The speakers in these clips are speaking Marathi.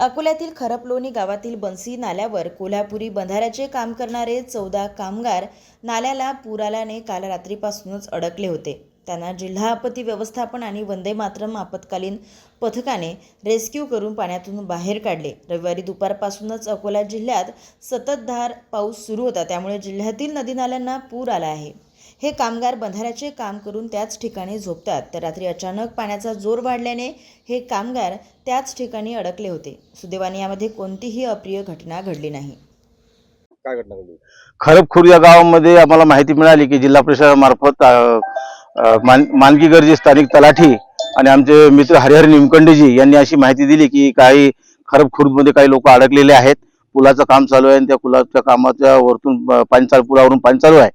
अकोल्यातील खरपलोणी गावातील बन्सी नाल्यावर कोल्हापुरी बंधाऱ्याचे काम करणारे चौदा कामगार नाल्याला पूर आल्याने काल रात्रीपासूनच अडकले होते. त्यांना जिल्हा आपत्ती व्यवस्थापन आणि वंदे मातरम आपत्कालीन पथकाने रेस्क्यू करून पाण्यातून बाहेर काढले. रविवारी दुपारपासूनच अकोला जिल्ह्यात सततधार पाऊस सुरू होता. त्यामुळे जिल्ह्यातील नदी नाल्यांना पूर आला आहे. हे कामगार बंधाऱ्याचे काम करून त्याच ठिकाणी झोपतात. तर रात्री अचानक पाण्याचा जोर वाढल्याने हे कामगार त्याच ठिकाणी अडकले होते. सुदैवाने यामध्ये कोणतीही अप्रिय घटना घडली नाही. काय घटना घडली? खरबखूर या गावामध्ये आम्हाला माहिती मिळाली की जिल्हा परिषदामार्फत अ, अ, मान स्थानिक तलाठी आणि आमचे मित्र हरिहर निमकंडेजी यांनी अशी माहिती दिली की काही खरबखुर्दमध्ये काही लोक अडकलेले आहेत. पुलाचं काम चालू आहे आणि त्या पुलाच्या कामाच्या वरतून पाणी चालू पुलावरून पाणी चालू आहे.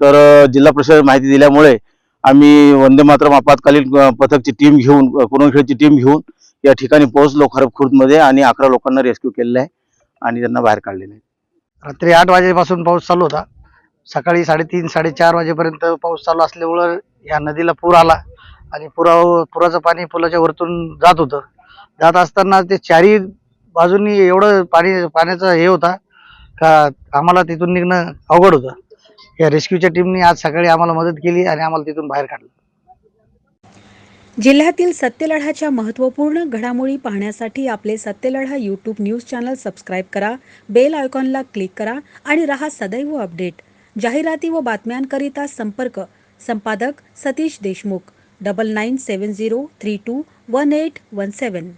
तर जिल्हा प्रशासन माहिती दिल्यामुळे आम्ही वंदे मातरम आपत्कालीन पथकची टीम घेऊन अ, टीम घेऊन या ठिकाणी पोहोचलो खरबखुर्दमध्ये आणि अकरा लोकांना रेस्क्यू केलेलं आहे आणि त्यांना बाहेर काढलेलं आहे. रात्री आठ वाजेपासून पाऊस चालू होता. सकाळी साडेतीन साडेचार वाजेपर्यंत पाऊस चालू असल्यामुळं या नदीला पूर आला आणि पुरा पुराचं पाणी पुलाच्या वरतून जात होतं. जात असताना ते चारी बाजूंनी एवढं पाणी पाण्याचा हे होता का आम्हाला तिथून निघणं अवघड होतं. या रेस्क्यूच्या टीमने आज सकाळी आम्हाला मदत केली आणि आम्हाला तिथून बाहेर काढलं. जिल्ह्यातील सत्यलढाच्या महत्त्वपूर्ण घडामोडी पाहण्यासाठी आपले Satyaladha YouTube news channel subscribe करा बेल आयकॉनला क्लिक करा आणि रहा सदैव अपडेट. जाहिराती व बातम्यांकरिता संपर्क संपादक Satish Deshmukh double nine seven zero three two one eight one seven